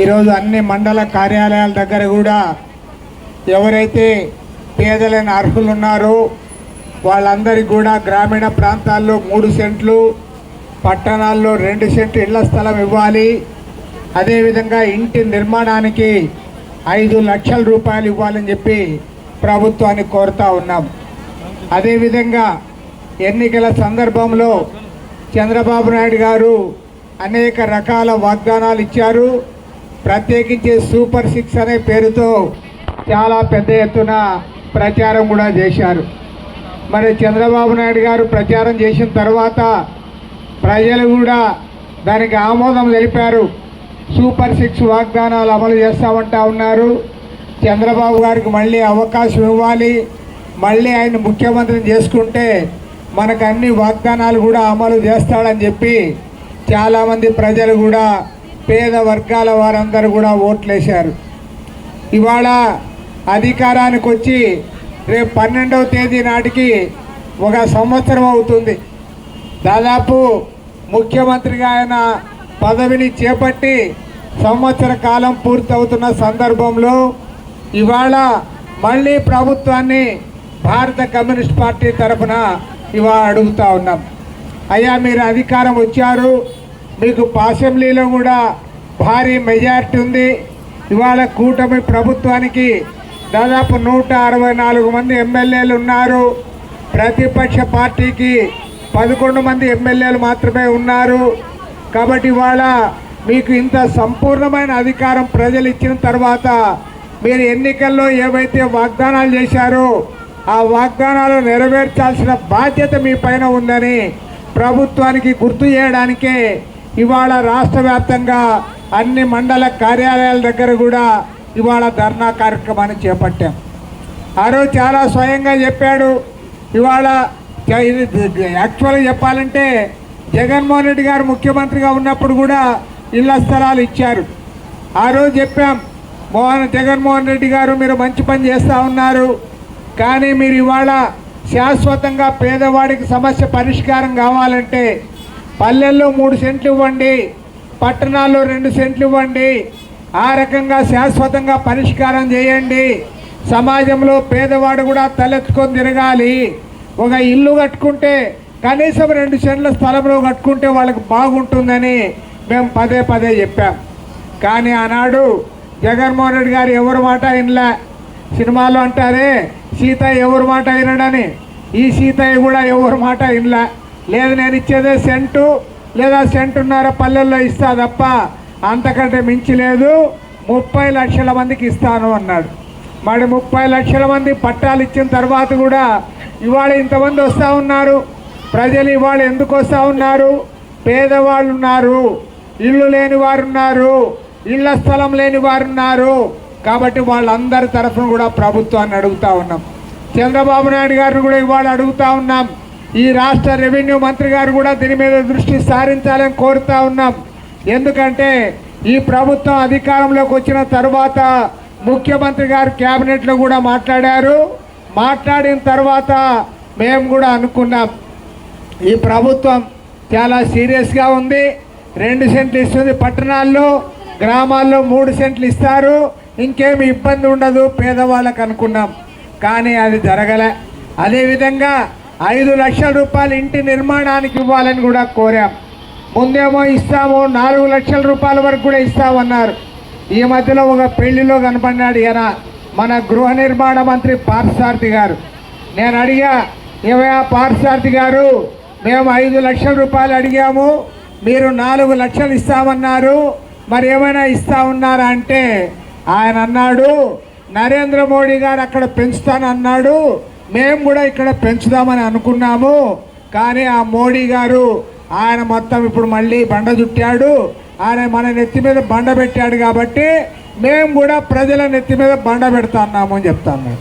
ఈరోజు అన్ని మండల కార్యాలయాల దగ్గర కూడా ఎవరైతే పేదలైన అర్హులు ఉన్నారో వాళ్ళందరికీ కూడా గ్రామీణ ప్రాంతాల్లో మూడు సెంట్లు పట్టణాల్లో రెండు సెంట్లు ఇళ్ళ స్థలం ఇవ్వాలి. అదేవిధంగా ఇంటి నిర్మాణానికి ఐదు లక్షల రూపాయలు ఇవ్వాలని చెప్పి ప్రభుత్వాన్ని కోరుతా ఉన్నాం. అదేవిధంగా ఎన్నికల సందర్భంలో చంద్రబాబు నాయుడు గారు అనేక రకాల వాగ్దానాలు ఇచ్చారు. ప్రత్యేకించి సూపర్ సిక్స్ అనే పేరుతో చాలా పెద్ద ఎత్తున ప్రచారం కూడా చేశారు. మరి చంద్రబాబు నాయుడు గారు ప్రచారం చేసిన తర్వాత ప్రజలు కూడా దానికి ఆమోదం తెలిపారు. సూపర్ సిక్స్ వాగ్దానాలు అమలు చేస్తామంటా ఉన్నారు. చంద్రబాబు గారికి మళ్ళీ అవకాశం ఇవ్వాలి. మళ్ళీ ఆయన ముఖ్యమంత్రిని చేసుకుంటే మనకు అన్ని వాగ్దానాలు కూడా అమలు చేస్తాడని చెప్పి చాలామంది ప్రజలు కూడా పేద వర్గాల వారందరూ కూడా ఓట్లేశారు. ఇవాళ అధికారానికి వచ్చి రేపు పన్నెండవ తేదీ నాటికి ఒక సంవత్సరం అవుతుంది. దాదాపు ముఖ్యమంత్రిగా ఆయన పదవిని చేపట్టి సంవత్సర కాలం పూర్తవుతున్న సందర్భంలో ఇవాళ మళ్ళీ ప్రభుత్వాన్ని భారత కమ్యూనిస్ట్ పార్టీ తరఫున ఇవాళ అడుగుతా ఉన్నాం. అయ్యా మీరు అధికారం వచ్చారు. మీకు అసెంబ్లీలో కూడా భారీ మెజారిటీ ఉంది. ఇవాళ కూటమి ప్రభుత్వానికి దాదాపు నూట అరవై నాలుగు మంది ఎమ్మెల్యేలు ఉన్నారు. ప్రతిపక్ష పార్టీకి పదకొండు మంది ఎమ్మెల్యేలు మాత్రమే ఉన్నారు. కాబట్టి ఇవాళ మీకు ఇంత సంపూర్ణమైన అధికారం ప్రజలు ఇచ్చిన తర్వాత మీరు ఎన్నికల్లో ఏవైతే వాగ్దానాలు చేశారో ఆ వాగ్దానాలు నెరవేర్చాల్సిన బాధ్యత మీ పైన ఉందని ప్రభుత్వానికి గుర్తు చేయడానికే ఇవాళ రాష్ట్ర వ్యాప్తంగా అన్ని మండల కార్యాలయాల దగ్గర కూడా ఇవాళ ధర్నా కార్యక్రమాన్ని చేపట్టాం. ఆ రోజు చాలా స్వయంగా చెప్పాడు ఇవాళ యాక్చువల్గా చెప్పాలంటే జగన్మోహన్ రెడ్డి గారు ముఖ్యమంత్రిగా ఉన్నప్పుడు కూడా ఇళ్ళ స్థలాలు ఇచ్చారు. ఆ రోజు చెప్పాం మోహన్ జగన్మోహన్ రెడ్డి గారు మీరు మంచి పని చేస్తూ ఉన్నారు కానీ మీరు ఇవాళ శాశ్వతంగా పేదవాడికి సమస్య పరిష్కారం కావాలంటే పల్లెల్లో మూడు సెంట్లు ఇవ్వండి పట్టణాల్లో రెండు సెంట్లు ఇవ్వండి ఆ రకంగా శాశ్వతంగా పరిష్కారం చేయండి. సమాజంలో పేదవాడు కూడా తలెత్తుకొని తిరగాలి. ఒక ఇల్లు కట్టుకుంటే కనీసం రెండు సెంట్ల స్థలంలో కట్టుకుంటే వాళ్ళకి బాగుంటుందని మేము పదే పదే చెప్పాం. కానీ ఆనాడు జగన్మోహన్ రెడ్డి గారు ఎవరి మాట వినలే. సినిమాలో అంటారే సీతయ్య ఎవరి మాట వినడని? ఈ సీతయ్య కూడా ఎవరి మాట వినలే. లేదు నేను ఇచ్చేదే సెంటు. లేదా సెంటున్నర పల్లెల్లో ఇస్తా తప్ప అంతకంటే మించి లేదు. ముప్పై లక్షల మందికి ఇస్తాను అన్నాడు. మరి ముప్పై లక్షల మంది పట్టాలు ఇచ్చిన తర్వాత కూడా ఇవాళ ఇంతమంది వస్తూ ఉన్నారు. ప్రజలు ఇవాళ ఎందుకు వస్తూ ఉన్నారు? పేదవాళ్ళు ఉన్నారు. ఇల్లు లేని వారు ఉన్నారు. ఇళ్ళ స్థలం లేని వారు ఉన్నారు. కాబట్టి వాళ్ళందరి తరఫున కూడా ప్రభుత్వాన్ని అడుగుతా ఉన్నాం. చంద్రబాబు నాయుడు గారిని కూడా ఇవాళ అడుగుతూ ఉన్నాం. ఈ రాష్ట్ర రెవెన్యూ మంత్రి గారు కూడా దీని మీద దృష్టి సారించాలని కోరుతా ఉన్నాం. ఎందుకంటే ఈ ప్రభుత్వం అధికారంలోకి వచ్చిన తర్వాత ముఖ్యమంత్రి గారు క్యాబినెట్లో కూడా మాట్లాడారు. మాట్లాడిన తర్వాత మేము కూడా అనుకున్నాం. ఈ ప్రభుత్వం చాలా సీరియస్గా ఉంది. రెండు సెంట్లు ఇస్తుంది పట్టణాల్లో గ్రామాల్లో మూడు సెంట్లు ఇస్తారు. ఇంకేమి ఇబ్బంది ఉండదు పేదవాళ్ళకు అనుకున్నాం. కానీ అది జరగలే. అదేవిధంగా ఐదు లక్షల రూపాయలు ఇంటి నిర్మాణానికి ఇవ్వాలని కూడా కోరాం. ముందేమో ఇస్తాము నాలుగు లక్షల రూపాయల వరకు కూడా ఇస్తామన్నారు. ఈ మధ్యలో ఒక పెళ్ళిలో కనపడినాడు ఈయన మన గృహ నిర్మాణ మంత్రి పార్థసారథి గారు. నేను అడిగా ఏమయ్యా పార్థసారథి గారు మేము ఐదు లక్షల రూపాయలు అడిగాము మీరు నాలుగు లక్షలు ఇస్తామన్నారు మరి ఏమైనా ఇస్తా ఉన్నారా? అంటే ఆయన అన్నాడు నరేంద్ర మోడీ గారు అక్కడ పెంచుతానన్నాడు మేము కూడా ఇక్కడ పెంచుదామని అనుకున్నాము. కానీ ఆ మోడీ గారు ఆయన మొత్తం ఇప్పుడు మళ్ళీ బండ చుట్టాడు. ఆయన మన నెత్తి మీద బండ పెట్టాడు కాబట్టి మేము కూడా ప్రజల నెత్తి మీద బండ పెడతాన్నాము అని చెప్తాను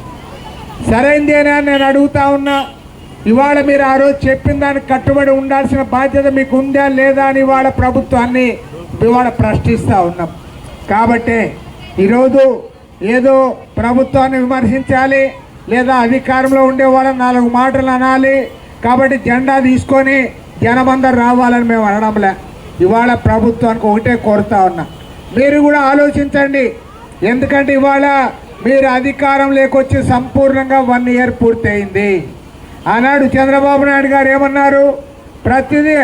సరైందేనా నేను అడుగుతా ఉన్నా. ఇవాళ మీరు ఆ రోజు చెప్పిన దానికి కట్టుబడి ఉండాల్సిన బాధ్యత మీకు ఉందా లేదా అని ఇవాళ ప్రభుత్వాన్ని ఇవాళ ప్రశ్నిస్తూ ఉన్నాం. కాబట్టి ఈరోజు ఏదో ప్రభుత్వాన్ని విమర్శించాలి లేదా అధికారంలో ఉండే వాళ్ళని నాలుగు మాటలు అనాలి. కాబట్టి జెండా తీసుకొని జనమందరు రావాలని మేము అనడంలే. ఇవాళ ప్రభుత్వానికి ఒకటే కోరుతా ఉన్నా. మీరు కూడా ఆలోచించండి. ఎందుకంటే ఇవాళ మీరు అధికారం లేకొచ్చి సంపూర్ణంగా వన్ ఇయర్ పూర్తయింది. ఆనాడు చంద్రబాబు నాయుడు గారు ఏమన్నారు? ప్రతిదీ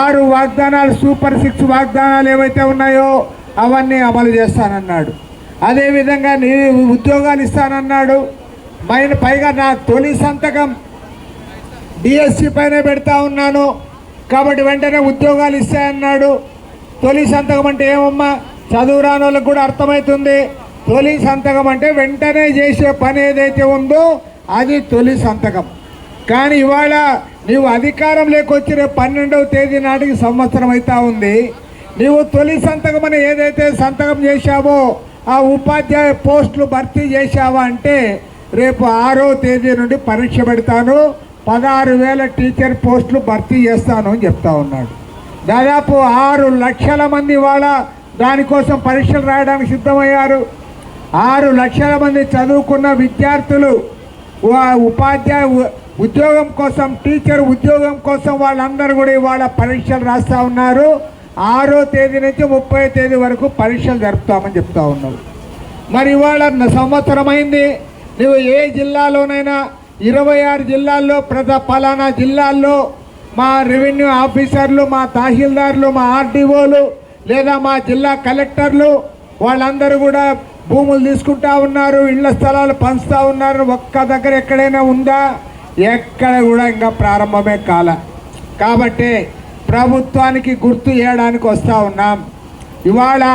ఆరు వాగ్దానాలు సూపర్ సిక్స్ వాగ్దానాలు ఏవైతే ఉన్నాయో అవన్నీ అమలు చేస్తానన్నాడు. అదేవిధంగా నీ ఉద్యోగాలు ఇస్తానన్నాడు. మైన పైగా నా తొలి సంతకం డిఎస్సి పైన పెడతా ఉన్నాను. కాబట్టి వెంటనే ఉద్యోగాలు ఇస్తాయన్నాడు. తొలి సంతకం అంటే ఏమమ్మా? చదువు రాని వాళ్ళకి కూడా అర్థమవుతుంది తొలి సంతకం అంటే వెంటనే చేసే పని ఏదైతే ఉందో అది తొలి సంతకం. కానీ ఇవాళ నీవు అధికారం లేకొచ్చి రేపు పన్నెండవ తేదీ నాటికి సంవత్సరం అవుతా ఉంది. నీవు తొలి సంతకం అని ఏదైతే సంతకం చేశావో ఆ ఉపాధ్యాయ పోస్టులు భర్తీ చేశావా అంటే రేపు ఆరో తేదీ నుండి పరీక్ష పెడతాను. పదహారు వేల టీచర్ పోస్టులు భర్తీ చేస్తాను అని చెప్తా ఉన్నాడు. దాదాపు ఆరు లక్షల మంది వాళ్ళ దానికోసం పరీక్షలు రాయడానికి సిద్ధమయ్యారు. ఆరు లక్షల మంది చదువుకున్న విద్యార్థులు వా- ఉపాధ్యాయ ఉద్యోగం కోసం టీచర్ ఉద్యోగం కోసం వాళ్ళందరూ కూడా ఇవాళ పరీక్షలు రాస్తూ ఉన్నారు. ఆరో తేదీ నుంచి ముప్పై తేదీ వరకు పరీక్షలు జరుపుతామని చెప్తా ఉన్నారు మరి ఇవాళ సంవత్సరమైంది నువ్వు ఏ జిల్లాలోనైనా ఇరవై ఆరు జిల్లాల్లో ప్రతి పలానా జిల్లాల్లో మా రెవెన్యూ ఆఫీసర్లు మా తహసీల్దార్లు మా ఆర్డీఓలు లేదా మా జిల్లా కలెక్టర్లు వాళ్ళందరూ కూడా భూములు తీసుకుంటా ఉన్నారు ఇళ్ళ స్థలాలు పంచుతూ ఉన్నారు. ఒక్క దగ్గర ఎక్కడైనా ఉందా? ఎక్కడ కూడా ఇంకా ప్రారంభమే కాల. కాబట్టి ప్రభుత్వానికి గుర్తు చేయడానికి వస్తూ ఉన్నాం. ఇవాళ